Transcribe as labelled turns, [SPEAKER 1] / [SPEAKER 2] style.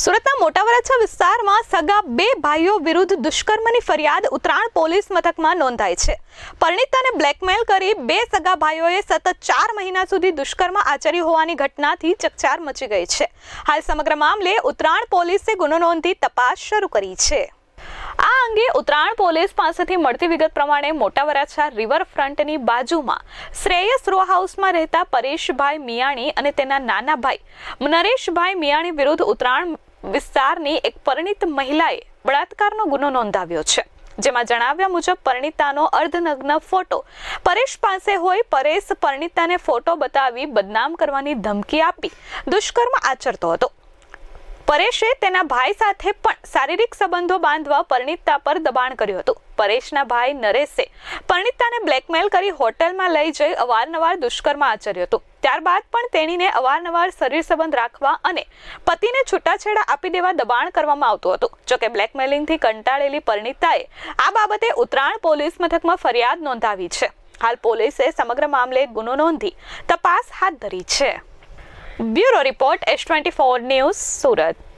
[SPEAKER 1] સુરતના મોટા વરાછા વિસ્તારમાં સગા બે ભાઈઓ વિરુદ્ધ દુષ્કર્મની ફરિયાદ ઉત્તરાયણ પોલીસ મથકમાં નોંધાઈ છે. પરિણીતાને બ્લેકમેલ કરી બે સગા ભાઈઓએ સતત ચાર મહિના સુધી દુષ્કર્મ આચર્યું હોવાની ઘટનાથી ચકચાર મચી ગઈ છે. હાલ સમગ્ર મામલે ઉત્તરાયણ પોલીસે ગુનો નોંધી તપાસ શરૂ કરી છે. આ અંગે ઉત્તરાયણ પોલીસ પાસેથી મળતી વિગત પ્રમાણે મોટા વરાછા રિવરફ્રન્ટની બાજુમાં શ્રેયસ રો હાઉસમાં રહેતા પરેશભાઈ મિયાણી અને તેના નાના ભાઈ નરેશભાઈ મિયાણી વિરુદ્ધ ઉત્તરાયણ વિસ્તારની એક પરિણીત મહિલાએ બળાત્કારનો ગુનો નોંધાવ્યો છે. જેમાં જણાવ્યા મુજબ પરિણીતાનો અર્ધનગ્ન ફોટો. પરેશ પાસે હોય પરેશ પરિણીતાને ફોટો બતાવી બદનામ કરવાની ધમકી આપી દુષ્કર્મ આચરતો હતો. પરેશે તેના ભાઈ સાથે પણ શારીરિક સંબંધો બાંધવા પરિણીતા પર દબાણ કર્યું હતું. પરેશના ભાઈ નરેશે પરિણીતાને બ્લેકમેલ કરી હોટલમાં લઈ જઈ અવારનવાર દુષ્કર્મ આચર્યું હતું. ત્યારબાદ પણ તેણીને અવારનવાર શરીર સંબંધ રાખવા અને પતિને છૂટાછેડા આપી દેવા દબાણ કરવામાં આવતું હતું. જોકે બ્લેકમેલિંગથી કંટાળેલી પરિણીતાએ આ બાબતે ઉત્તરાયણ પોલીસ મથકમાં ફરિયાદ નોંધાવી છે. હાલ પોલીસે સમગ્ર મામલે ગુનો નોંધી તપાસ હાથ ધરી છે. Bureau report S twenty four news Surat.